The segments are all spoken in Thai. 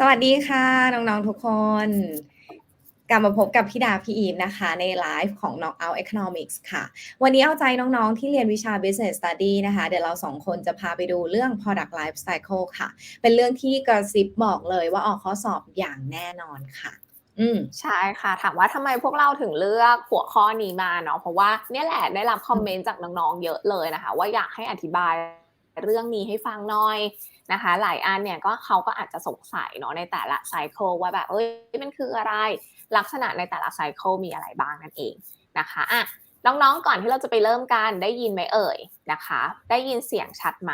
สวัสดีค่ะ น้องๆทุกคน กลับมาพบกับพี่ดาพี่อีฟนะคะ ในไลฟ์ของ Knockout Economics ค่ะ วันนี้เอาใจน้องๆที่เรียนวิชา Business Study นะคะ เดี๋ยวเราสองคนจะพาไปดูเรื่อง Product Life Cycle ค่ะ เป็นเรื่องที่กระซิบบอกเลยว่าออกข้อสอบอย่างแน่นอนค่ะอืมใช่ค่ะ ถามว่าทำไมพวกเราถึงเลือกหัวข้อนี้มาเนาะเพราะว่าเนี่ยแหละได้รับคอมเมนต์จากน้องๆเยอะเลยนะคะ ว่าอยากให้อธิบายเรื่องนี้ให้ฟังหน่อย นะคะ หลายอันเนี่ยก็เขาก็อาจจะสงสัยเนาะในแต่ละไซเคิลว่าแบบเอ้ยมันคืออะไรลักษณะในแต่ละไซเคิลมีอะไรบ้างนั่นเองนะคะอะน้องๆก่อนที่เราจะไปเริ่มกันได้ยินไหมเอ่ยนะคะ ได้ยินเสียงชัดไหม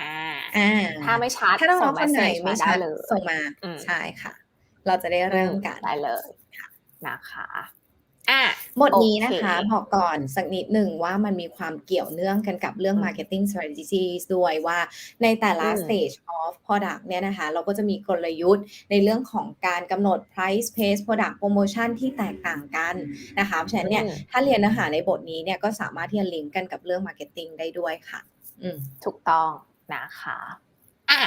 อ่าอ่าถ้าไม่ชัดถ้าน้ส่องงๆคนไหน message ไม่มาได้ชัดเลยส่งมาอืมใช่ค่ะ เราจะได้เริ่มกันได้เลยนะคะ อะบทนี้นะคะโอเคบอกก่อนสักนิดหนึ่งว่ามันมีความเกี่ยวเนื่องกันกับเรื่องอืม marketing strategies ด้วยว่าในแต่ละอืม stage of product เนี่ยนะคะ เราก็จะมีกลยุทธ์ในเรื่องของการกำหนด price pace product promotion ที่แตกต่างกันนะคะเพราะฉะนั้นเนี่ยอืมถ้าเรียนเนื้อหาในบทนี้เนี่ยก็สามารถที่จะลิงก์กันกับเรื่อง marketing ได้ด้วยค่ะอืมถูกต้องนะคะอะ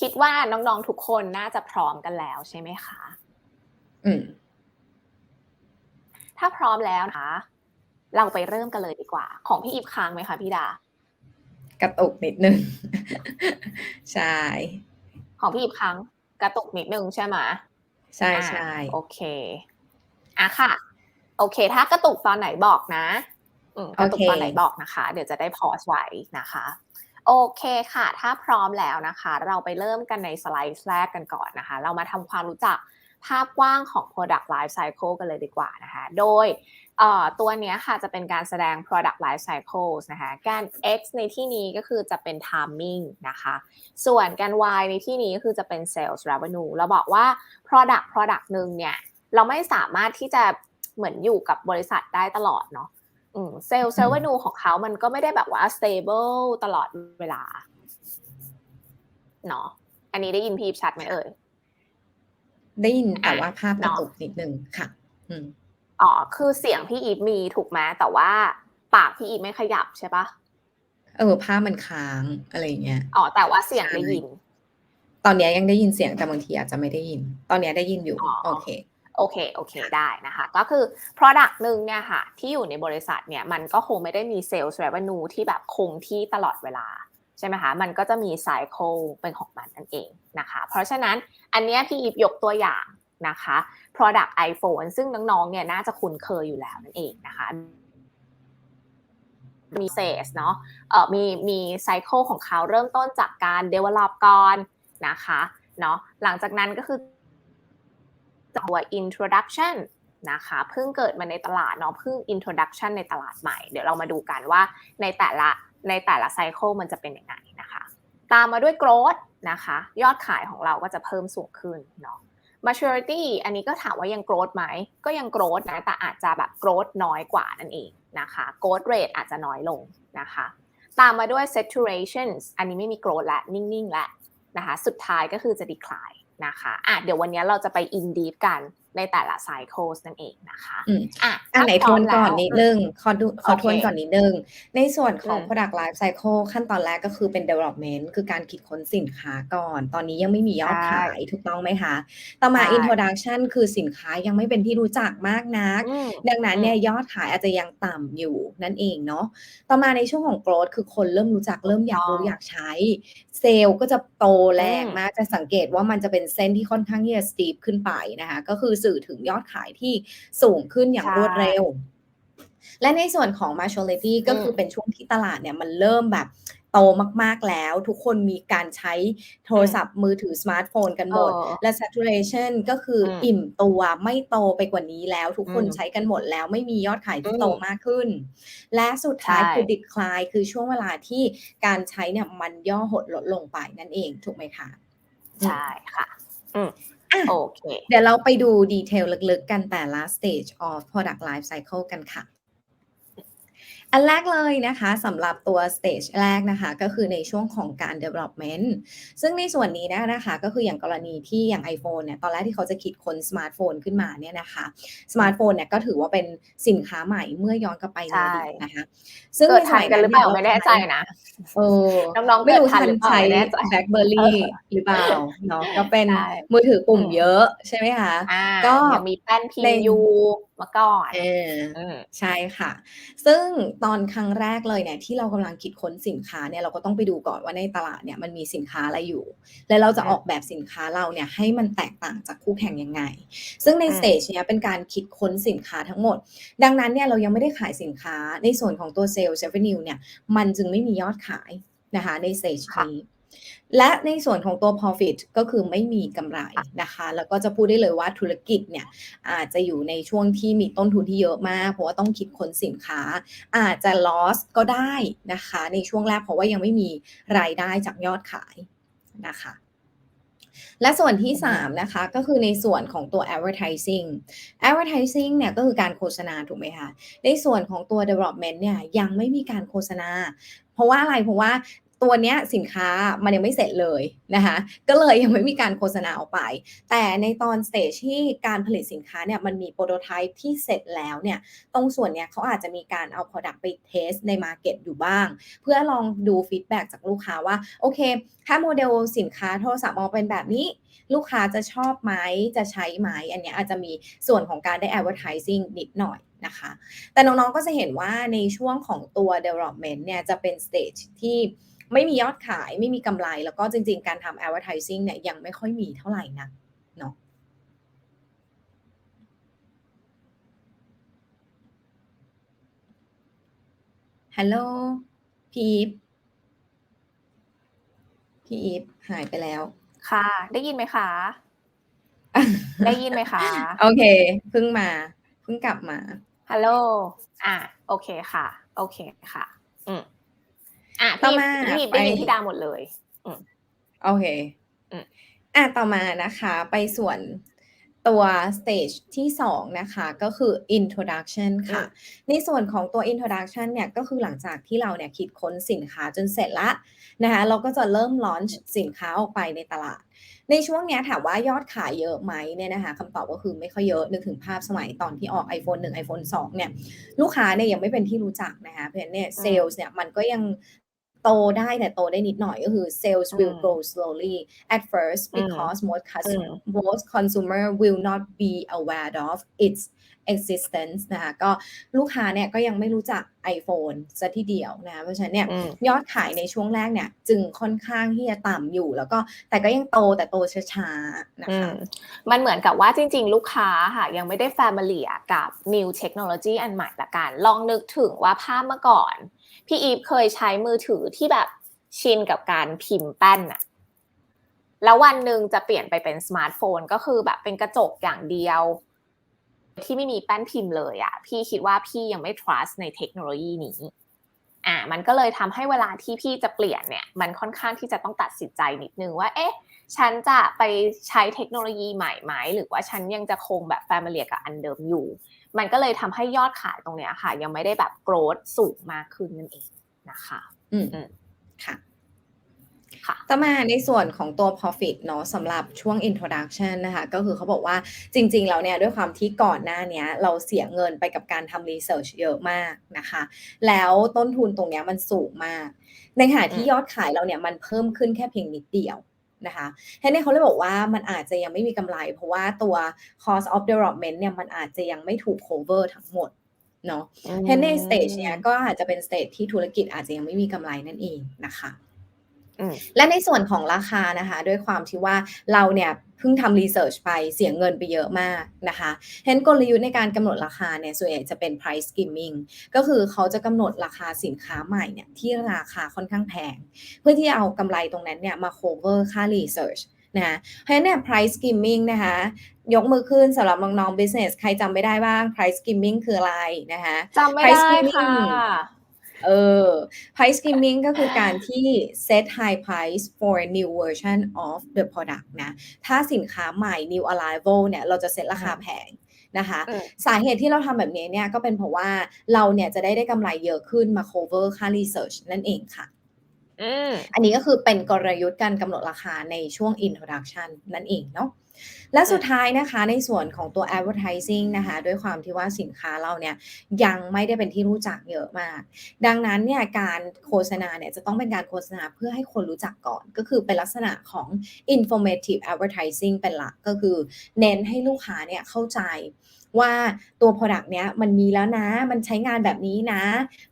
คิดว่าน้องๆทุกคนน่าจะพร้อมกันแล้วใช่ไหมคะ อืม ถ้าพร้อมแล้วนะคะ เราไปเริ่มกันเลยดีกว่า ของพี่อีฟค้างไหมคะพี่ดา กระตุกนิดนึง ใช่ ของพี่อีฟค้างกระตุกนิดนึงใช่ไหมใช่อะใช่โอเคอะค่ะ โอเค ถ้ากระตุกตอนไหนบอกนะอืมกระตุกตอนไหนบอกนะคะ เดี๋ยวจะได้พอสไว้นะคะ โอเคค่ะ ถ้าพร้อมแล้วนะคะ เราไปเริ่มกันในสไลด์แรกกันก่อนนะคะ เรามาทำความรู้จัก ภาพกว้างของ Product Life Cycle กันเลยดีกว่านะคะ โดยเอ่อตัวเนี้ยค่ะจะเป็นการแสดง Product Life Cycles นะคะการ X ในที่นี้ก็คือจะเป็น Timing นะคะ ส่วนการ Y ในที่นี้ก็คือจะเป็น Sales Revenue เราบอกว่า Product Product หนึ่งเนี่ย เราไม่สามารถที่จะเหมือนอยู่กับบริษัทได้ตลอดเนาะเซลล์เซลล์วนูของเขามันก็ไม่ได้แบบว่า stable ตลอดเวลาเนาะอันนี้ได้ยินพีพชัดไหมเอ่ย ได้ยินแต่ว่าภาพกระเนาะตุกนิดนึงค่ะอืมอ๋อคือเสียงพี่อีฟมีถูกไหมแต่ว่า ปากพี่อีฟไม่ขยับใช่ปะเออภาพมันค้างอะไรอย่างเงี้ยอ๋อแต่ว่าเสียงได้ยิน ตอนเนี้ยยังได้ยินเสียงแต่บางทีอาจจะไม่ได้ยิน ตอนเนี้ยได้ยินอยู่อ๋อโอเคโอเค โอเค ได้นะคะ ก็คือ Product หนึ่งเนี่ยค่ะ ที่อยู่ในบริษัทเนี่ย มันก็คงไม่ได้มี Sales Revenue ที่แบบคงที่ตลอดเวลา ใช่ไหมคะ มันก็จะมี Cycle เป็นของมันนั่นเองนะคะ เพราะฉะนั้น อันนี้พี่อีฟยกตัวอย่างนะคะ Product iPhone ซึ่งน้องๆเนี่ยน่าจะคุ้นเคยอยู่แล้วนั่นเองนะคะมี sales เนาะเอ่อมีมีไซเคิลของเขาเริ่มต้นจากการ develop ก่อนนะคะเนาะหลังจากนั้นก็คือตัว introduction นะคะเพิ่งเกิดมาในตลาดเนาะเพิ่ง introduction ในตลาดใหม่ เดี๋ยวเรามาดูกันว่าในแต่ละในแต่ละไซเคิลมันจะเป็นยังไงนะคะ ตามมาด้วย growth นะคะ ยอดขายของเราก็จะเพิ่มสูงขึ้นเนาะ maturity อันนี้ก็ถามว่ายัง growth ไหม ก็ยัง growth นะ แต่อาจจะแบบ growth น้อยกว่านั่นเองนะคะ growth rate อาจจะน้อยลงนะคะ ตามมาด้วย saturation อันนี้ไม่มี growth และ นิ่งๆและนะคะ สุดท้ายก็คือจะ decline นะคะอะเดี๋ยววันนี้เราจะไป in deep กันในแต่ละ cycles นั่นเองนะคะอืมอะอะไหนถ้าพร้ทวนก่อนแล้วนิดนึง ขอดูขอโอเคทวนก่อนนิดนึง ในส่วนของอืม product life cycle ขั้นตอนแรกก็คือเป็น development คือการคิดค้นสินค้าก่อน ตอนนี้ยังไม่มียอดใช่ขายถูกต้องไหมคะ ต่อมาใช่ introduction คือสินค้ายังไม่เป็นที่รู้จักมากนักอืมดังนั้นเนี่ยยอดขายอาจจะยังต่ำอยู่นั่นเองเนาะ ต่อมาในช่วงของ growth คือคนเริ่มรู้จักเริ่มอยากรู้ถูกต้องอยากใช้เซลล์ก็จะโตแรงอืมมากจะสังเกตว่ามันจะเป็นเส้นที่ค่อนข้างที่จะ steep ขึ้นไปนะคะ ก็คือสื่อถึงยอดขายที่สูงขึ้นอย่างใช่รวดเร็ว และในส่วนของ maturity ก็คือเป็นช่วงที่ตลาดเนี่ยมันเริ่มแบบโตมาก ๆ แล้ว ทุกคนมีการใช้โทรศัพท์มือถือสมาร์ทโฟนกันหมดเออและ saturation ก็คืออมอิ่มตัวไม่โตไปกว่านี้แล้ว ทุกคนอืมใช้กันหมดแล้วไม่มียอดขายที่อืมโตมากขึ้น และสุดท้ายใช่คือ decline คือช่วงเวลาที่การใช้เนี่ยมันย่อหดลดลงไปนั่นเองถูกไหมคะ ใช่ค่ะอืมอะ โอเค เดี๋ยวเราไปดูดีเทลลึกๆ กันแต่ละ stage of product life cycle กันค่ะ อันแรกเลยนะคะสำหรับตัว stage แรกนะคะ ก็คือในช่วงของการ development ซึ่งในส่วนนี้นะคะก็คืออย่างกรณีที่อย่าง iPhone เนี่ยตอนแรกที่เขาจะคิดค้นสมาร์ทโฟนขึ้นมาเนี่ยนะคะสมาร์ทโฟนเนี่ยก็ถือว่าเป็นสินค้าใหม่เมื่อย้อนกลับไปในอดีตนะคะซึ่งเกิดในสทันมัยกันหรือเปล่าไม่แน่ใจนะเออน้องๆไม่เกิดรู้ทันทันหรือเปล่าใช้ไม่แน่ใจ BlackBerry หรือเปล่าเนาะก็เป็นใช่มือถือปุ่มอืมเยอะใช่ไหมคะอ่าก็ยังมีแป้นพิมในพ์อยู่ มาก่อนเอออืมใช่ค่ะ ซึ่งตอนครั้งแรกเลยเนี่ยที่เรากำลังคิดค้นสินค้าเนี่ยเราก็ต้องไปดูก่อนว่าในตลาดเนี่ยมันมีสินค้าอะไรอยู่ แล้วเราจะอืมออกแบบสินค้าเราเนี่ยให้มันแตกต่างจากคู่แข่งยังไง ซึ่งในอืมสเตจเนี้ยเป็นการคิดค้นสินค้าทั้งหมด ดังนั้นเนี่ยเรายังไม่ได้ขายสินค้าในส่วนของตัว Sales Revenue เนี่ยมันจึงไม่มียอดขายนะคะในสเตจค่ะนี้ และในส่วนของตัว profit ก็คือไม่มีกำไรนะคะ แล้วก็จะพูดได้เลยว่าธุรกิจเนี่ยอาจจะอยู่ในช่วงที่มีต้นทุนที่เยอะมาก เพราะว่าต้องคิดค้นสินค้า อาจจะ loss ก็ได้นะคะ ในช่วงแรกเพราะว่ายังไม่มีรายได้จากยอดขายนะคะและส่วนที่ 3 นะคะ ก็คือในส่วนของตัว advertising advertising เนี่ยก็คือการโฆษณาถูกไหมคะ ในส่วนของตัว development เนี่ยยังไม่มีการโฆษณา เพราะว่าอะไร เพราะว่า ตัวเนี้ยสินค้ามันยังไม่เสร็จเลยนะคะก็เลยยังไม่มีการโฆษณาออกไป แต่ในตอนสเตจที่การผลิตสินค้าเนี่ยมันมีโปรโตไทป์ที่เสร็จแล้วเนี่ยตรงส่วนเนี้ยเขาอาจจะมีการเอา Product ไปเทสใน Market อยู่บ้าง เพื่อลองดูฟีดแบ็จากลูกค้าว่า โอเค ถ้าโมเดลสินค้าโทรศัพท์มองเป็นแบบนี้ ลูกค้าจะชอบไหมจะใช้ไหมอันเนี้ยอาจจะมีส่วนของการได้ advertising นิดหน่อยนะคะ แต่น้องๆก็จะเห็นว่าในช่วงของตัว development เนี่ยจะเป็น stage ที่ ไม่มียอดขายไม่มีกำไร แล้วก็จริง ๆ การทำ advertising เนี่ยยังไม่ค่อยมีเท่าไหร่นะเนาะฮัลโหลพี่อีฟพี่อีฟหายไปแล้ว ค่ะ ได้ยินไหมคะ ได้ยินไหมคะ โอเคเพิ่งมาเพิ่งกลับมาฮัลโหลอะ โอเคค่ะ โอเคค่ะ อืม อะต่อพี่มาพี่ไปได้ยินพี่ดาหมดเลยโอเคอืมอะต่อมานะคะไปส่วนตัว stage ที่2นะคะก็คือ introduction ค่ะ ในส่วนของตัว introduction เนี่ยก็คือหลังจากที่เราเนี่ยคิดค้นสินค้าจนเสร็จละนะคะเราก็จะเริ่ม launch สินค้าออกไปในตลาด ในช่วงเนี้ยถามว่ายอดขายเยอะไหมเนี่ยนะคะคำตอบก็คือไม่ค่อยเยอะนึกถึงภาพสมัยตอนที่ออก iPhone 1 iPhone 2เนี่ยลูกค้าเนี่ยยังไม่เป็นที่รู้จักนะคะเพราะฉะนั้นเนี่ยอืม sales เนี่ยมันก็ยัง โตได้แต่โตได้นิดหน่อยก็คือ sales will อืม grow slowly at first อืม because most อื custom ม most consumer will not be aware of its existence นะคะก็ลูกค้าเนี่ยก็ยังไม่รู้จัก iPhone ซะทีเดียวนะคะเพราะฉะนั้นเนี่ยอืมยอดขายในช่วงแรกเนี่ย จึงค่อนข้างที่จะต่ำอยู่ แล้วก็แต่ก็ยังโตแต่โตช้าๆนะอืคะมมันเหมือนกับว่าจริง ๆ ลูกค้าค่ะ ยังไม่ได้ familiar กับ new technology อันใหม่ละกัน ลองนึกถึงว่าภาพเมื่อก่อน พี่อีฟเคยใช้มือถือที่แบบชินกับการพิมพ์แป้นอะแล้ววันหนึ่งจะเปลี่ยนไปเป็นสมาร์ทโฟนก็คือแบบเป็นกระจกอย่างเดียว ที่ไม่มีแป้นพิมพ์เลยอะพี่คิดว่าพี่ยังไม่ trust ในเทคโนโลยีนี้อ่ามันก็เลยทำให้เวลาที่พี่จะเปลี่ยนเนี่ยมันค่อนข้างที่จะต้องตัดสินใจนิดนึงว่าเอ๊ะฉันจะไปใช้เทคโนโลยีใหม่ไหมหรือว่าฉันยังจะคงแบบแฟมิเลียกับอันเดิมอยู่ มันก็เลยทำให้ยอดขายตรงเนี้ยค่ะ ยังไม่ได้แบบโกรธสูงมากขึ้นนั่นเองนะคะ อืมอืมค่ะค่ะ ต่อมาในส่วนของตัว profit เนาะสำหรับช่วง introduction นะคะ ก็คือเขาบอกว่าจริง ๆ แล้วเนี่ยด้วยความที่ก่อนหน้าเนี้ยเราเสียเงินไปกับการทำ research เยอะมากนะคะ แล้วต้นทุนตรงเนี้ยมันสูงมาก ในขณะที่อืมยอดขายเราเนี่ยมันเพิ่มขึ้นแค่เพียงนิดเดียวนะคะแค่นี้เขาเลยบอกว่ามันอาจจะยังไม่มีกำไร เพราะว่าตัว cost of development เนี่ยมันอาจจะยังไม่ถูก cover ทั้งหมดเนาะเพราะฉะนั้นในสเตจเนี้ยก็อาจจะเป็นสเตจที่ธุรกิจอาจจะยังไม่มีกำไรนั่นเองนะคะอืม และในส่วนของราคานะคะด้วยความที่ว่าเราเนี่ยเพิ่งทำรีเสิร์ชไปเสียเงินไปเยอะมากนะคะเห็นกลยุทธ์ในการกำหนดราคาเนี่ยส่วนใหญ่จะเป็น price skimming ก็คือเขาจะกำหนดราคาสินค้าใหม่เนี่ยที่ราคาค่อนข้างแพง เพื่อที่จะเอากำไรตรงนั้นเนี่ยมา cover ค่า research นะคะเพราะฉะนั้นเนี่ย price skimming นะคะยกมือขึ้นสำหรับน้องๆ business ใครจำไม่ได้บ้าง price skimming คืออะไรนะคะจำไม่ price ได้ skimming ค่ะ เออ price skimming ก็คือการที่ set high price for a new version of the product นะ ถ้าสินค้าใหม่ new arrival เนี่ย เราจะเซตราคาแพงนะคะอืมสาเหตุที่เราทำแบบนี้เนี่ยก็เป็นเพราะว่าเราเนี่ยจะได้ได้กำไรเยอะขึ้นมา cover ค่า research นั่นเองค่ะอืมอันนี้ก็คือเป็นกลยุทธ์การกำหนดราคาในช่วง introduction นั่นเองเนาะ และสุดท้ายนะคะในส่วนของตัว advertising นะคะด้วยความที่ว่าสินค้าเราเนี่ยยังไม่ได้เป็นที่รู้จักเยอะมาก ดังนั้นเนี่ยการโฆษณาเนี่ยจะต้องเป็นการโฆษณาเพื่อให้คนรู้จักก่อน ก็คือเป็นลักษณะของ informative advertising เป็นหลักก็คือ เน้นให้ลูกค้าเนี่ยเข้าใจ ว่าตัว product เนี้ยมันมีแล้วนะ มันใช้งานแบบนี้นะ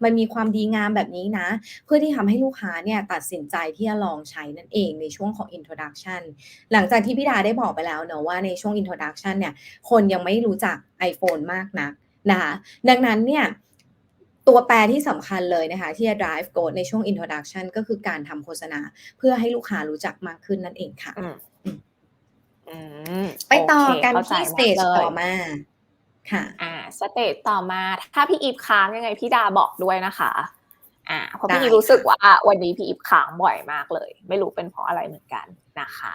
มันมีความดีงามแบบนี้นะ เพื่อที่ทำให้ลูกค้าเนี่ยตัดสินใจที่จะลองใช้นั่นเองในช่วงของ introduction หลังจากที่พี่ดาได้บอกไปแล้วเนอะว่าในช่วง introduction เนี่ยคนยังไม่รู้จัก iPhone มากนักนะคะดังนั้นเนี่ยตัวแปรที่สำคัญเลยนะคะที่จะ drive growth ในช่วง introduction ก็คือการทำโฆษณา เพื่อให้ลูกค้ารู้จักมากขึ้นนั่นเองค่ะอืมอืมไปต่อโเคกันเข้าใจที่มาก stage เลยต่อมา ค่ะอ่าสเตจต่อมาถ้าพี่อีฟค้างยังไงพี่ดาบอกด้วยนะคะอ่าเพราะพี่ได้อีฟรู้สึกว่าวันนี้พี่อีฟค้างบ่อยมากเลย ไม่รู้เป็นเพราะอะไรเหมือนกันนะคะ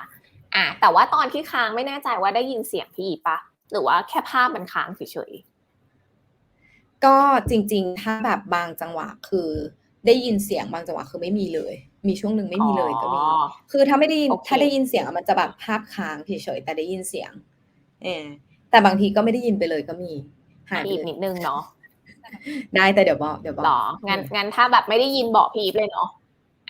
อ่าแต่ว่าตอนที่ค้างไม่แน่ใจว่าได้ยินเสียงพี่อีฟปะหรือว่าแค่ภาพมันค้างเฉยก็จริง ๆ ถ้าแบบบางจังหวะคือ ได้ยินเสียงบางจังหวะคือไม่มีเลย มีช่วงหนึ่งๆไม่มีเลยก็มีอ๋อคือถ้าไม่ได้ยินโอเคถ้าได้ยินเสียงอะมันจะแบบภาพค้างเฉยๆแต่ได้ยินเสียงเออ แต่บางทีก็ไม่ได้ยินไปเลยก็มีหายไปพี่อีฟเลยนิดนึงเนาะได้แต่เดี๋ยวบอกเดี๋ยวบอกหรองั้นงั้นถ้าแบบไม่ได้ยินบอกพี่อีฟเลยเนาะ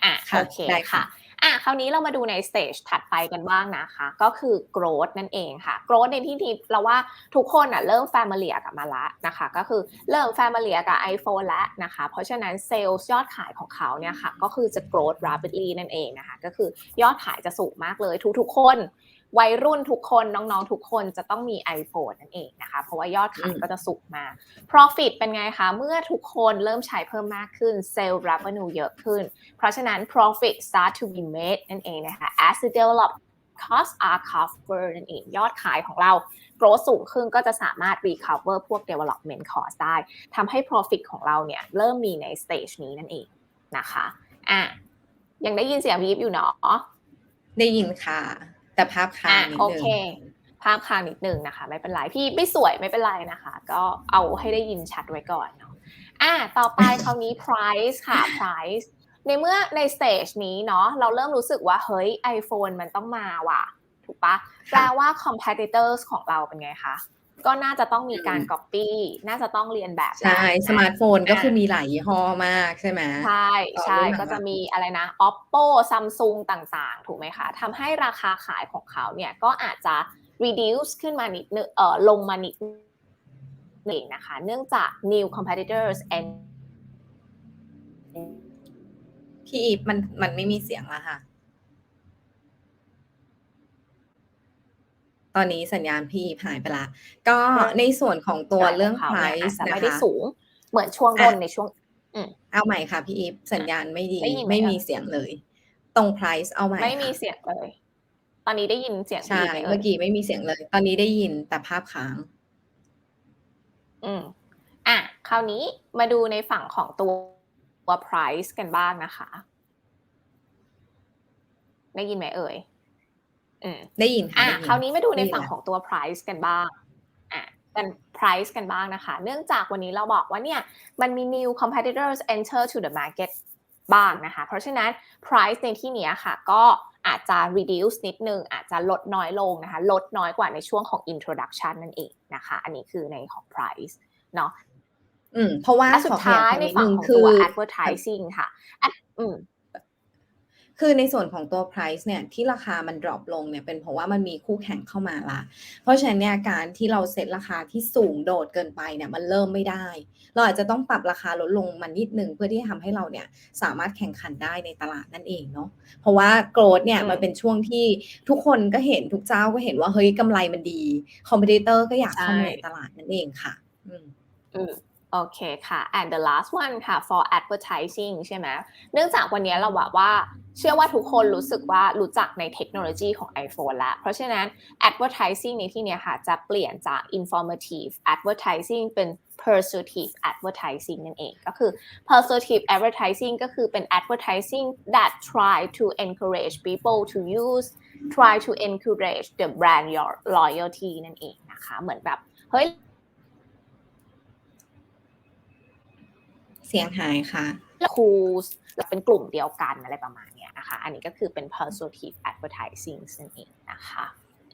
อะค่ะโอเคได้ค่ะ ค่ะ อะคราวนี้เรามาดูในสเตจถัดไปกันบ้างนะคะ ก็คือ growth นั่นเองค่ะ growth ในที่นี้เราว่าทุกคนอะเริ่ม familiar กับมาละนะคะ ก็คือเริ่ม familiar กับ iPhone แล้วนะคะ เพราะฉะนั้น sales ยอดขายของเขาเนี่ยค่ะ ก็คือจะ growth rapidly นั่นเองนะคะ ก็คือยอดขายจะสูงมากเลยทุกๆคน วัยรุ่นทุกคนน้องๆ ทุกคนจะต้องมี iPhone นั่นเองนะคะ เพราะว่ายอดขายอืมก็จะสูงมาก profit เป็นไงคะ เมื่อทุกคนเริ่มใช้เพิ่มมากขึ้น sale revenue เยอะขึ้น เพราะฉะนั้น profit start to be made นั่นเองนะคะ as the develop costs are covered นั่นเองยอดขายของเรา growth สูงขึ้นก็จะสามารถ recover พวก development cost ได้ทำให้ profit ของเราเนี่ยเริ่มมีใน stage นี้นั่นเองนะคะอะยังได้ยินเสียงพีบอยู่เนาะได้ยินค่ะ แต่ภาพค้างอะนิดโอนึงเคภาพค้างนิดนึงนะคะ ไม่เป็นไรพี่ไม่สวยไม่เป็นไรนะคะ ก็เอาให้ได้ยินชัดไว้ก่อนเนาะอะต่อไปคราวนี้ price ค่ะ price ในเมื่อใน stage นี้เนาะเราเริ่มรู้สึกว่าเฮ้ย iPhone มันต้องมาว่ะ ถูกปะแปลว่า competitors ของเราเป็นไงคะ ก็น่าจะต้องมีการ copy น่าจะต้องเรียนแบบ ใช่เราสมาร์ทโฟนก็คือมีหลายยี่ห้อมากใช่ไหมใช่ใช่ต่อรุ่นหลังๆก็จะมีอะไรนะ oppo samsung ต่างๆ ถูกไหมคะทำให้ราคาขายของเขาเนี่ยก็อาจจะ reduce ขึ้นมานิดนึงเออลงมานิดนึงนะคะ เนื่องจาก new competitors and พี่อีฟมันมันไม่มีเสียงแล้วค่ะ ตอนนี้สัญญาณพี่อีฟหายไปละ ก็ในส่วนของตัวเรื่องขายของเขาเนี่ยอาจ price จะนะไม่ได้คะสูง เหมือนช่วงบนอะในช่วงเอาใหม่ค่ะพี่อีฟสัญญาณไม่ดีได้ยินไหมไม่มีคะเสียงเลย ตรง price เอาใหม่ไม่มีค่ะเสียงเลย ตอนนี้ได้ยินเสียงใช่ดีไหมเอ่เมื่อยกี้ไม่มีเสียงเลย ตอนนี้ได้ยินแต่ภาพค้าง อืมอะคราวนี้มาดูในฝั่งของตัวตัว price กันบ้างนะคะ ได้ยินไหมเอ่ยอืม ได้ยินค่ะอะได้ยินคราวนี้มาดูในได้ยินฝั่งแล้วของตัว price กันบ้างอะกัน price กันบ้างนะคะ เนื่องจากวันนี้เราบอกว่าเนี่ยมันมี new competitors enter to the market บ้างนะคะ เพราะฉะนั้น price ในที่เนี้ยค่ะ ก็อาจจะ reduce นิดนึง อาจจะลดน้อยลงนะคะ ลดน้อยกว่าในช่วงของ introduction นั่นเองนะคะ อันนี้คือในของ price เนาะอืมเพราะว่าและสุขดอขยาท้ายความในนิดฝั่นึงงของคืตัวอ advertising ค่ะอะอืม คือในส่วนของตัว price เนี่ยที่ราคามัน drop ลงเนี่ยเป็นเพราะว่ามันมีคู่แข่งเข้ามาละ เพราะฉะนั้นเนี่ยการที่เราเซ็ตราคาที่สูงโดดเกินไปเนี่ยมันเริ่มไม่ได้ เราอาจจะต้องปรับราคาลดลงมานิดนึงเพื่อที่จะทำให้เราเนี่ยสามารถแข่งขันได้ในตลาดนั่นเองเนาะ เพราะว่าโกรดเนี่ยอืมมันเป็นช่วงที่ทุกคนก็เห็นทุกเจ้าก็เห็นว่าเฮ้ยกำไรมันดี คอมเพลเตอร์ก็อยากเข้ามาใช่ในตลาดนั่นเองค่ะ อืมอืม โอเคค่ะ and the last one ค่ะ for advertising ใช่ไหมเนื่องจากวันนี้เราบอกว่า เชื่อว่าทุกคนรู้สึกว่ารู้จักในเทคโนโลยีของ iPhone แล้ว เพราะฉะนั้น advertising ในที่นี้ค่ะ จะเปลี่ยนจาก informative advertising เป็น persuasive advertising นั่นเอง ก็คือ persuasive advertising ก็คือเป็น advertising that try to encourage people to use try to encourage the brand your loyalty นั่นเองนะคะ เหมือนแบบ เฮ้ย เสียงหายค่ะครูเราเป็นกลุ่มเดียวกันอะไรประมาณเนี้ยนะคะ อันนี้ก็คือเป็น persuasive advertising นั่นเองนะคะ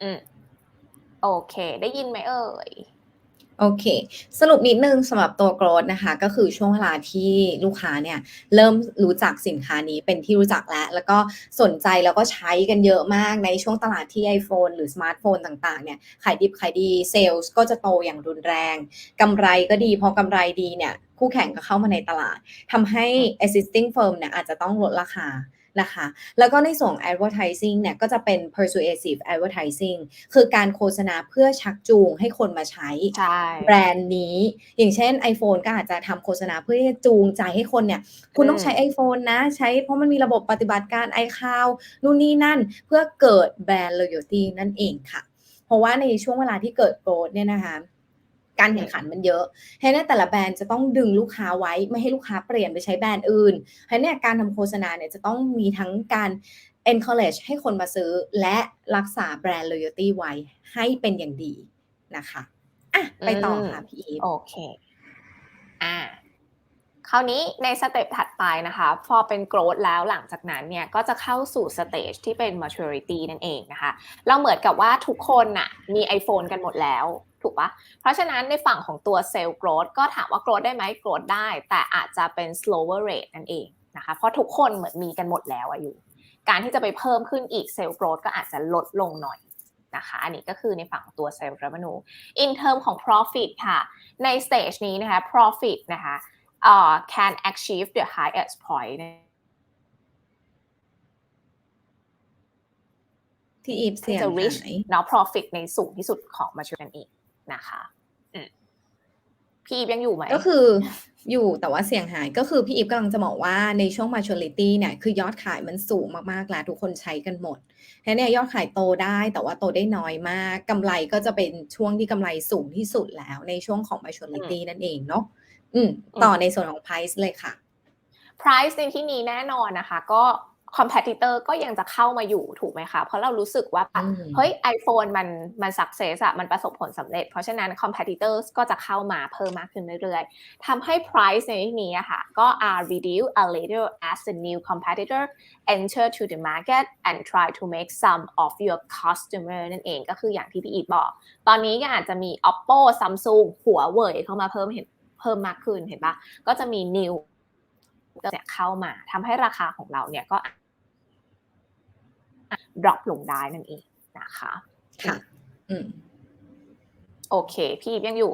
อืมโอเค ได้ยินไหมเอ่ย โอเค สรุปนิดนึงสำหรับตัว growth นะคะ ก็คือช่วงเวลาที่ลูกค้าเนี่ยเริ่มรู้จักสินค้านี้เป็นที่รู้จักแล้ว แล้วก็สนใจแล้วก็ใช้กันเยอะมากในช่วงตลาดที่ iPhone หรือสมาร์ทโฟนต่างๆเนี่ยขายดิบขายดีเซลล์ก็จะโตอย่างรุนแรง กำไรก็ดีพอกำไรดีเนี่ยคู่แข่งก็เข้ามาในตลาดทำให้ existing firm เนี่ยอาจจะต้องลดราคา นะคะ แล้วก็ในส่วนของ advertising เนี่ยก็จะเป็น persuasive advertising คือการโฆษณาเพื่อชักจูงให้คนมาใช้ใช่แบรนด์นี้ อย่างเช่น iPhone ก็อาจจะทำโฆษณาเพื่อที่จะจูงใจให้คนเนี่ย คุณต้องใช้ iPhone นะ ใช้เพราะมันมีระบบปฏิบัติการ iCloud นู่นนี่นั่น เพื่อเกิดแบรนด์ loyalty นั่นเองค่ะ เพราะว่าในช่วงเวลาที่เกิดโกรธเนี่ยนะคะ การแข่งขันมันเยอะให้เนี่ยแต่ละแบรนด์จะต้องดึงลูกค้าไว้ไม่ให้ลูกค้าเปลี่ยนไปใช้แบรนด์อื่นให้เนี่ยการทำโฆษณาเนี่ยจะต้องมีทั้งการ encourage ให้คนมาซื้อและรักษาแบรนด์ loyalty ไว้ให้เป็นอย่างดีนะคะอะไปต่อค่ะพี่อีฟโอเค อ่า คราวนี้ในสเต็ปถัดไปนะคะ พอเป็น growth แล้วหลังจากนั้นเนี่ยก็จะเข้าสู่สเตจที่เป็น maturity นั่นเองนะคะ เราเหมือนกับว่าทุกคนน่ะมี iPhone กันหมดแล้วถูกปะเพราะฉะนั้นในฝั่งของตัว sale growth ก็ถามว่า growth ได้ไหม growth ได้ แต่อาจจะเป็น slower rate นั่นเองนะคะเพราะทุกคนเหมือนมีกันหมดแล้วอยู่การที่จะไปเพิ่มขึ้นอีก sale growth ก็อาจจะลดลงหน่อยนะคะอันนี้ก็คือในฝั่งตัว sale revenue in term ของ profit ค่ะ ใน stage นี้นะคะ profit นะคะ เอ่อ can achieve the highest point ที่อีฟเสียงจะ reach หายเนาะ profit ในสูงที่สุดของมาชนั่นเองนะคะอืมพี่อีฟยังอยู่ไหม ก็คืออยู่แต่ว่าเสียงหายก็คือพี่อีฟกำลังจะบอกว่าในช่วง maturity เนี่ย คือยอดขายมันสูงมากๆแล้วทุกคนใช้กันหมดแค่เนี่ยยอดขายโตได้แต่ว่าโตได้น้อยมากกำไรก็จะเป็นช่วงที่กำไรสูงที่สุดแล้วในช่วงของ maturity นั่นเองเนาะ อืมต่อในส่วนของ price เลยค่ะ price ในที่นี้แน่นอนนะคะ ก็ competitor ก็ยังจะเข้ามาอยู่ถูกไหมคะ เพราะเรารู้สึกว่าอืมเฮ้ย iPhone มันมัน success อะมันประสบผลสำเร็จ เพราะฉะนั้น competitors ก็จะเข้ามาเพิ่มมากขึ้นเรื่อยๆทำให้ price ในที่นี้อะค่ะก็ are reduced a little as the new competitor enter to the market and try to make some of your customer นั่นเองก็คืออย่างที่พี่อีทบอก ตอนนี้ก็อาจจะมี oppo samsung หัวเว่ยเข้ามาเพิ่มเห็น เพิ่มมากขึ้นเห็นปะก็จะมี new เนี่ยเข้ามาทำให้ราคาของเราเนี่ยก็ drop ลงได้นั่นเองนะคะค่ะ อืมโอเค พี่อีฟยังอยู่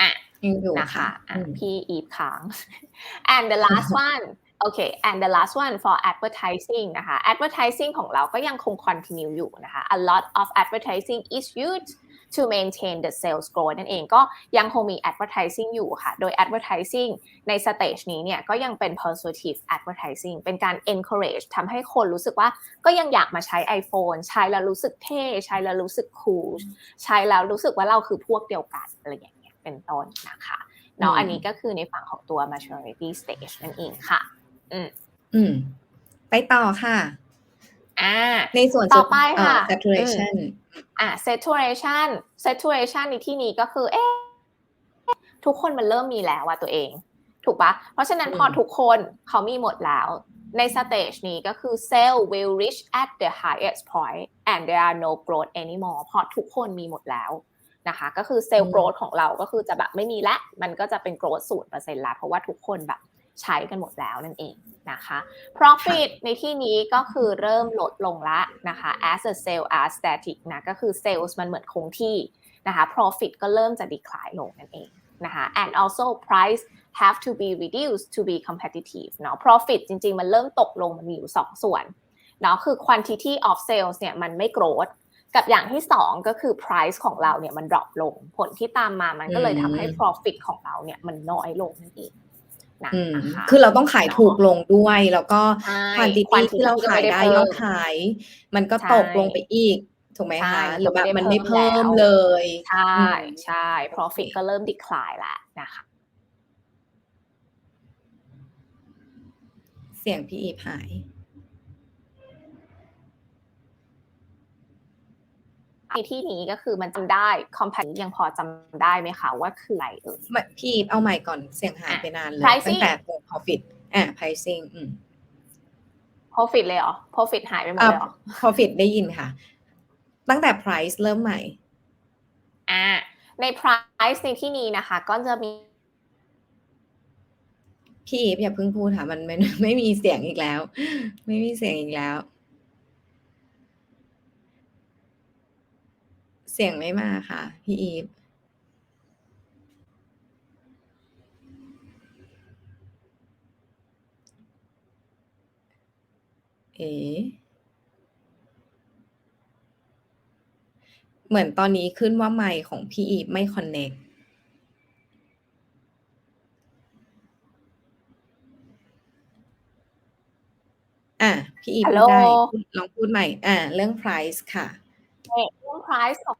อะยังอยู่นะคะค่ะอะอืมพี่อีฟค้าง and the last one โอเค and the last one for advertising นะคะ advertising ของเราก็ยังคง continue อยู่นะคะ a lot of advertising is used to maintain the sales growth นั่นเองก็ยังคงมี advertising อยู่ค่ะ โดย advertising ใน stage นี้เนี่ยก็ยังเป็น positive advertising เป็นการ encourage ทำให้คนรู้สึกว่าก็ยังอยากมาใช้ iPhone ใช้แล้วรู้สึกเท่ ใช้แล้วรู้สึก cool ใช้แล้วรู้สึกว่าเราคือพวกเดียวกันอะไรอย่างเงี้ยเป็นต้นนะคะเนาะอืมอันนี้ก็คือในฝั่งของตัว maturity stage นั่นเองค่ะ อืมไปต่อค่ะ อ่าในส่วนต่อไปเอ่อค่ะ saturation อะ saturation saturation ในที่นี้ก็คือ เอ๊ะทุกคนมันเริ่มมีแล้วอะตัวเอง ถูกปะเพราะฉะนั้นอืมพอทุกคนเขามีหมดแล้วในสเตจนี้ก็คือ sale will reach at the highest point and there are no growth anymore เพราะทุกคนมีหมดแล้วนะคะ ก็คือ sale growth ของเราก็คือจะแบบไม่มีละ มันก็จะเป็น growth ศูนย์เปอร์เซ็นต์ละ เพราะว่าทุกคนแบบ ใช้กันหมดแล้วนั่นเองนะคะ profit ในที่นี้ก็คือเริ่มลดลงละนะคะ as a sale are static นะก็คือ sales มันเหมือนคงที่นะคะ profit ก็เริ่มจะ decline ลงนั่นเองนะคะ and also price have to be reduced to be competitive เนาะ profit จริง ๆ มันเริ่มตกลงมันมีอยู่ 2 ส่วนเนาะคือ quantity of sales เนี่ยมันไม่ growth กับอย่างที่ 2 ก็คือ price ของเราเนี่ยมัน drop ลง ผลที่ตามมามันก็เลยทำให้อืม profit ของเราเนี่ยมันน้อยลงนั่นเอง นะอืมนะคะคือเราต้องขายถูกลงด้วย แล้วก็ใช่ quantity quantity ที่เราขายได้ก็ไม่ได้ยอดเพิ่มขาย มันก็ใช่ตกลงไปอีกถูกไหมใช่คะหรือแบบก็ไม่ได้มันไม่เพิ่เพิ่มมแล้วเลยใช่อืมใช่ profit ก็เริ่ม decline แล้วนะคะเสียงพี่อีฟหาย ในที่นี้ก็คือมันจำได้ compact ยังพอจำได้ไหมคะว่าคืออะไรเอ่ยไม่พี่อีฟเอาใหม่ก่อนเสียงหายไปนานเลย pricing ตั้งแต่ตัว profit อ่า pricing อืม profit เลยเหรอ profit หายไปหมดอ่าเลยเหรอ profit ได้ยินค่ะ ตั้งแต่ price เริ่มใหม่ อ่า ใน price ในที่นี้นะคะ ก็จะมีพี่อีฟอย่าเพิ่งพูดค่ะ มันไม่ไม่มีเสียงอีกแล้ว ไม่มีเสียงอีกแล้ว เสียงไม่มาค่ะ พี่อีฟเอ๋เหมือนตอนนี้ขึ้นว่าไมค์ของพี่อีฟไม่คอนเน็กอะ พี่อีฟฮัลพูโหลดได้พูดลองพูดใหม่ อ่าเรื่อง price ค่ะ เรื่อง price ของ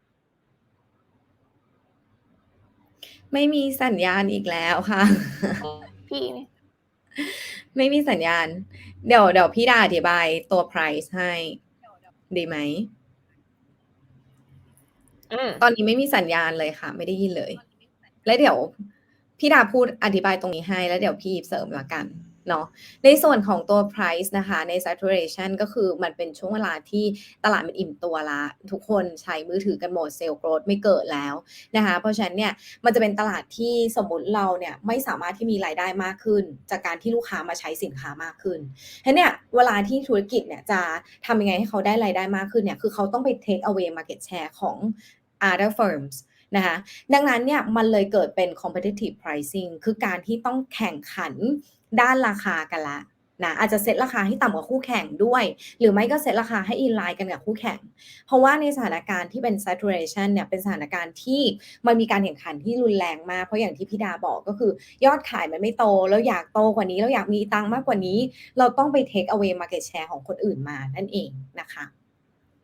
ไม่มีสัญญาณอีกแล้วค่ะ พี่นี่ไม่มีสัญญาณ เดี๋ยวเดี๋ยวพี่ดาอธิบายตัว price ให้ ดีไหม อืมตอนนี้ไม่มีสัญญาณเลยค่ะ ไม่ได้ยินเลย แล้วเดี๋ยวพี่ดาพูดอธิบายตรงนี้ให้ แล้วเดี๋ยวพี่อีฟเสริมละกัน เนาะในส่วนของตัว price นะคะใน saturation ก็คือมันเป็นช่วงเวลาที่ตลาดมันอิ่มตัวละ ทุกคนใช้มือถือกันหมดเซลล์ growth ไม่เกิดแล้วนะคะเพราะฉะนั้นเนี่ยมันจะเป็นตลาดที่สมมติเราเนี่ยไม่สามารถที่มีรายได้มากขึ้น จากการที่ลูกค้ามาใช้สินค้ามากขึ้นฉะนั้นเนี่ยเวลาที่ธุรกิจเนี่ยจะทำยังไงให้เขาได้รายได้มากขึ้นเนี่ยคือเขาต้องไป take away market share ของ other firms นะคะดังนั้นเนี่ยมันเลยเกิดเป็น competitive pricing คือการที่ต้องแข่งขันด้านราคากันละนะอาจจะเซตราคาให้ต่ำกว่าคู่แข่งด้วย หรือไม่ก็เซตราคาให้อินไลน์กันกับคู่แข่ง เพราะว่าในสถานการณ์ที่เป็น saturation เนี่ยเป็นสถานการณ์ที่มันมีการแข่งขันที่รุนแรงมาก เพราะอย่างที่พี่ดาบอกก็คือยอดขายมันไม่โต แล้วอยากโตกว่านี้แล้วอยากมีตังค์มากกว่านี้ เราต้องไป take away market share ของคนอื่นมานั่นเองนะคะ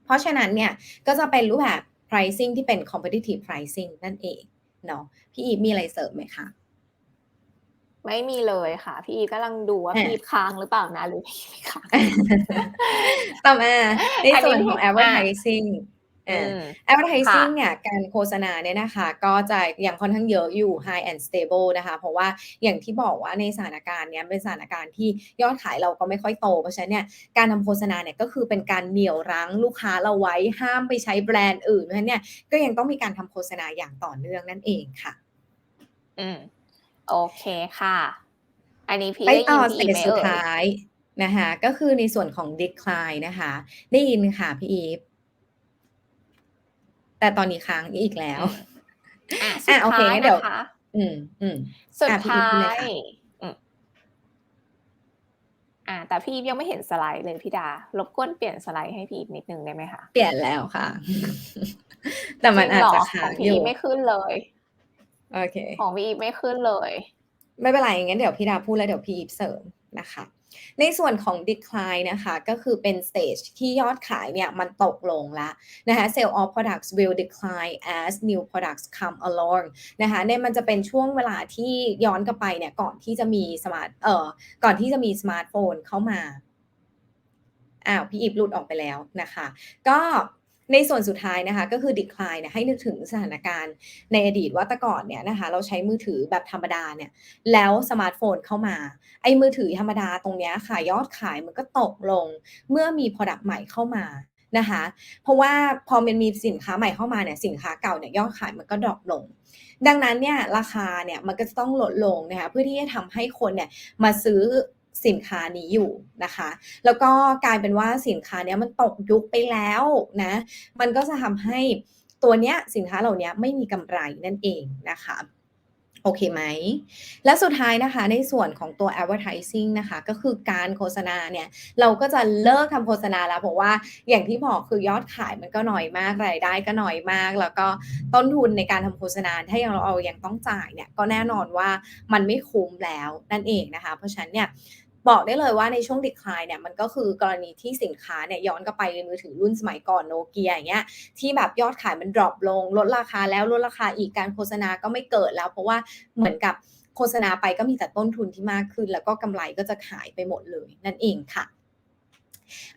เพราะฉะนั้นเนี่ยก็จะเป็นรูปแบบ pricing ที่เป็น competitive pricing นั่นเองเนาะพี่อีมีอะไรเสริมไหมคะ ไม่มีเลยค่ะ พี่อีฟกำลังดูว่าอะพี่อีฟค้างหรือเปล่านะ หรือพี่อีฟไม่ค้างต่อมาในอันนี้ส่วนของอะ advertising อือ่าม advertising ค่ะเนี่ยการโฆษณาเนี่ยนะคะ ก็จะยังค่อนข้างเยอะอยู่ high and stable นะคะ เพราะว่าอย่างที่บอกว่าในสถานการณ์เนี้ยเป็นสถานการณ์ที่ยอดขายเราก็ไม่ค่อยโต เพราะฉะนั้นเนี่ยการทำโฆษณาเนี่ยก็คือเป็นการเหนี่ยวรั้งลูกค้าเราไว้ห้ามไปใช้แบรนด์อื่นเพราะฉะนั้นเนี่ยก็ยังต้องมีการทำโฆษณาอย่างต่อเนื่องนั่นเองค่ะ อืม โอเคค่ะ อันนี้พี่ไปได้ต่ยิอนพี่สเตอีฟจไหมสุดเอ่ยท้ายนะคะก็คือในส่วนของ decline นะคะ ได้ยินค่ะพี่อีฟแต่ตอนนี้ค้างอีกแล้วอะอะสุดโอเคท้ายงั้นเดี๋ยวนะคะ อืมอืมสุดอะพี่อีท้าฟพูดเลยยค่ะ อืมอ่า แต่พี่อีฟยังไม่เห็นสไลด์เลยพี่ดารบกวนเปลี่ยนสไลด์ให้พี่อีฟนิดนึงได้ไหมคะเปลี่ยนแล้วค่ะ แต่มันจริอางจเหรจะขค้าองงพี่ออียู่ ฟไม่ขึ้นเลย โอเค ของพี่อีฟไม่ขึ้นเลย ไม่เป็นไรงั้นเดี๋ยวพี่ดาพูดแล้วเดี๋ยวพี่อีฟเสริมนะคะ ในส่วนของ decline นะคะก็คือเป็น stage ที่ยอดขายเนี่ยมันตกลงแล้วนะคะ sale of products will decline as new products come along นะคะเนี่ยมันจะเป็นช่วงเวลาที่ย้อนกลับไปเนี่ยก่อนที่จะมีสมาร์ทเอ่อก่อนที่จะมีสมาร์ทโฟนเข้ามาอ้าวพี่อีฟหลุดออกไปแล้วนะคะ ก็ ในส่วนสุดท้ายนะคะก็คือ decline เนี่ยให้นึกถึงสถานการณ์ในอดีตว่าแต่ก่อนเนี่ยนะคะเราใช้มือถือแบบธรรมดาเนี่ยแล้วสมาร์ทโฟนเข้ามา ไอ้มือถือธรรมดาตรงเนี้ยค่ะยอดขายมันก็ตกลง เมื่อมี product ใหม่เข้ามานะคะ เพราะว่าพอมันมีสินค้าใหม่เข้ามาเนี่ยสินค้าเก่าเนี่ยยอดขายมันก็ดรอปลง ดังนั้นเนี่ยราคาเนี่ยมันก็จะต้องลดลงนะคะเพื่อที่จะทำให้คนเนี่ยมาซื้อ สินค้านี้อยู่นะคะ แล้วก็กลายเป็นว่าสินค้านี้มันตกยุคไปแล้วนะ มันก็จะทำให้ตัวเนี้ยสินค้าเหล่านี้ไม่มีกำไรนั่นเองนะคะโอเคไหม และสุดท้ายนะคะในส่วนของตัว advertising นะคะก็คือการโฆษณาเนี่ย เราก็จะเลิกทำโฆษณาแล้วเพราะว่าอย่างที่บอกคือยอดขายมันก็น้อยมากรายได้ก็น้อยมาก แล้วก็ต้นทุนในการทำโฆษณาถ้ายังเราเอายังต้องจ่ายเนี่ยก็แน่นอนว่ามันไม่คุ้มแล้วนั่นเองนะคะ เพราะฉะนั้นเนี่ย บอกได้เลยว่าในช่วงดิคลายเนี่ยมันก็คือกรณีที่สินค้าเนี่ยย้อนกลับไปมือถือรุ่นสมัยก่อนโนเกียอย่างเงี้ยที่แบบยอดขายมันดรอปลง ลดราคาแล้วลดราคาอีกการโฆษณาก็ไม่เกิดแล้ว เพราะว่าเหมือนกับโฆษณาไปก็มีแต่ต้นทุนที่มากขึ้น แล้วก็กำไรก็จะขายไปหมดเลยนั่นเองค่ะ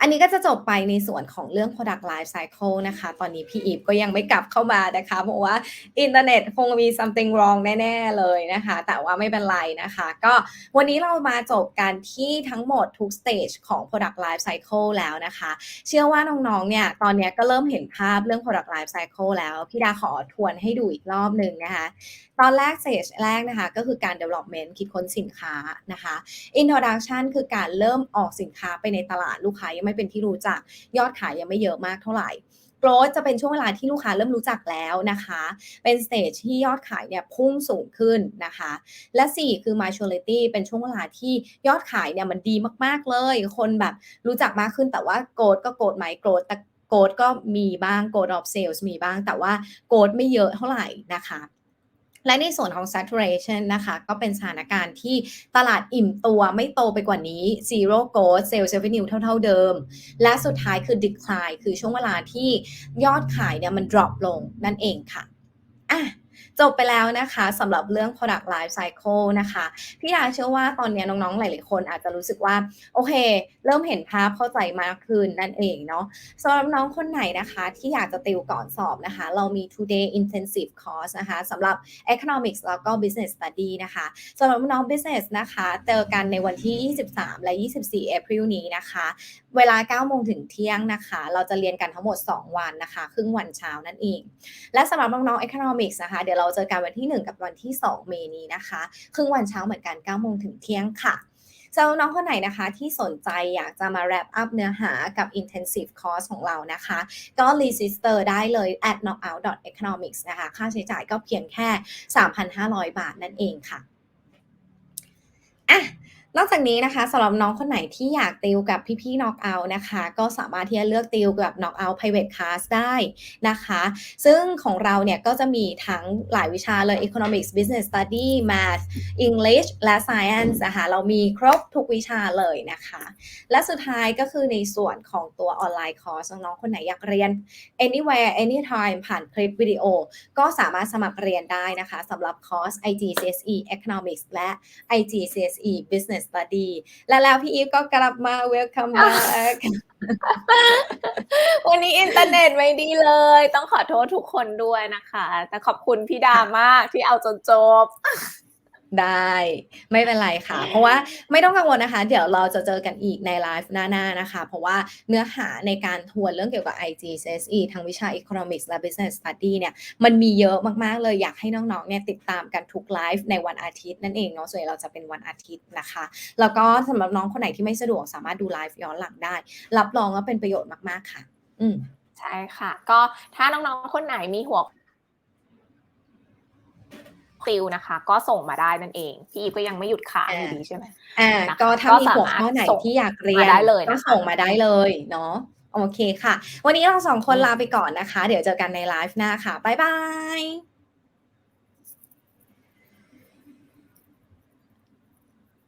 อันนี้ก็จะจบไปในส่วนของเรื่อง product life cycle นะคะ ตอนนี้พี่อีฟก็ยังไม่กลับเข้ามานะคะเพราะว่าอินเทอร์เน็ตคงมี something wrong แน่ ๆ เลยนะคะ แต่ว่าไม่เป็นไรนะคะ ก็วันนี้เรามาจบกันที่ทั้งหมดทุก stage ของ product life cycle แล้วนะคะ เชื่อว่าน้อง ๆ เนี่ยตอนนี้ก็เริ่มเห็นภาพเรื่อง product life cycle แล้วพี่ดาขอทวนให้ดูอีกรอบหนึ่งนะคะตอนแรก stage แรกนะคะก็คือการ development คิดค้นสินค้านะคะ introduction คือการเริ่มออกสินค้าไปในตลาดลูกค้ายังไม่เป็นที่รู้จัก ยอดขายยังไม่เยอะมากเท่าไหร่ growth จะเป็นช่วงเวลาที่ลูกค้าเริ่มรู้จักแล้วนะคะ เป็น stage ที่ยอดขายเนี่ยพุ่งสูงขึ้นนะคะ และ 4 คือ maturity เป็นช่วงเวลาที่ยอดขายเนี่ยมันดีมากๆเลย คนแบบรู้จักมากขึ้นแต่ว่า growth ก็ growth ไหม growth แต่ growth ก็มีบ้าง growth of sales มีบ้าง แต่ว่า growth ไม่เยอะเท่าไหร่นะคะ และในส่วนของ saturation นะคะก็เป็นสถานการณ์ที่ตลาดอิ่มตัวไม่โตไปกว่านี้ zero growth sales revenue เท่า ๆเดิม และสุดท้ายคือ decline คือช่วงเวลาที่ยอดขายเนี่ยมัน drop ลงนั่นเองค่ะอะ จบไปแล้วนะคะสำหรับเรื่อง product life cycle นะคะพี่ดาเชื่อว่าตอนนี้น้องๆ หลายๆ คนอาจจะรู้สึกว่า โอเค เริ่มเห็นภาพเข้าใจมากขึ้นนั่นเองเนาะสำหรับน้องคนไหนนะคะที่อยากจะติวก่อนสอบนะคะ เรามี today intensive course นะคะสำหรับ economics แล้วก็ business study นะคะสำหรับน้อง business นะคะ เจอกันในวันที่ 23 และ 24 April นี้นะคะ เวลา9โมงถึงเที่ยงนะคะ เราจะเรียนกันทั้งหมด 2 วันนะคะ ครึ่งวันเช้านั่นเอง และสำหรับน้องๆ economics นะคะ เดี๋ยวเราเจอกันวันที่ 1 กับวันที่ 2 เมนี้นะคะ ครึ่งวันเช้าเหมือนกัน9โมงถึงเที่ยงค่ะสำหรับน้องคนไหนนะคะที่สนใจอยากจะมา wrap up เนื้อหากับ intensive course ของเรานะคะ ก็ register ได้เลย at knockout economics นะคะ ค่าใช้จ่ายก็เพียงแค่ 3,500 บาทนั่นเองค่ะอะ นอกจากนี้นะคะสำหรับน้องคนไหนที่อยากติวกับพี่ๆ Knockout นะคะ ก็สามารถที่จะเลือกติวกับ Knockout Private Class ได้นะคะ ซึ่งของเราเนี่ยก็จะมีทั้งหลายวิชาเลย Economics Business Study Math English และ Science นะคะ เรามีครบทุกวิชาเลยนะคะ และสุดท้ายก็คือในส่วนของตัวออนไลน์คอร์สน้องคนไหนอยากเรียน anywhere anytime ผ่านคลิปวิดีโอ ก็สามารถสมัครเรียนได้นะคะสำหรับคอร์ส IGCSE Economics และ IGCSE Business Study และแล้วพี่อีฟก็กลับมา welcome back วันนี้อินเทอร์เน็ตไม่ดีเลย ต้องขอโทษทุกคนด้วยนะคะ แต่ขอบคุณพี่ดามากที่เอาจนจบ ได้ไม่เป็นไรค่ะ เพราะว่าไม่ต้องกังวลนะคะ เดี๋ยวเราจะเจอกันอีกในไลฟ์หน้าๆนะคะ เพราะว่าเนื้อหาในการทวนเรื่องเกี่ยวกับ IGCSE ทั้งวิชา Economics และ Business Study เนี่ยมันมีเยอะมากๆเลยอยากให้น้องๆเนี่ยติดตามกันทุกไลฟ์ในวันอาทิตย์นั่นเองเนาะส่วนใหญ่เราจะเป็นวันอาทิตย์นะคะ แล้วก็สำหรับน้องคนไหนที่ไม่สะดวกสามารถดูไลฟ์ย้อนหลังได้ รับรองว่าเป็นประโยชน์มากๆค่ะ อืมใช่ค่ะ ก็ถ้าน้องๆคนไหนมีหัว ติวนะคะ ก็ส่งมาได้นั่นเอง พี่อีฟก็ยังไม่หยุดค้างอยู่ดีใช่ไหมอ่านะคะก็ถ้าก็มีสามารถหัวข้อไหนส่งที่อยากเรียนมาได้เลยก็นะคะส่งมาได้เลยเนาะโอเคค่ะ วันนี้เราสองคนอืมลาไปก่อนนะคะ เดี๋ยวเจอกันในไลฟ์หน้าค่ะบ๊ายบาย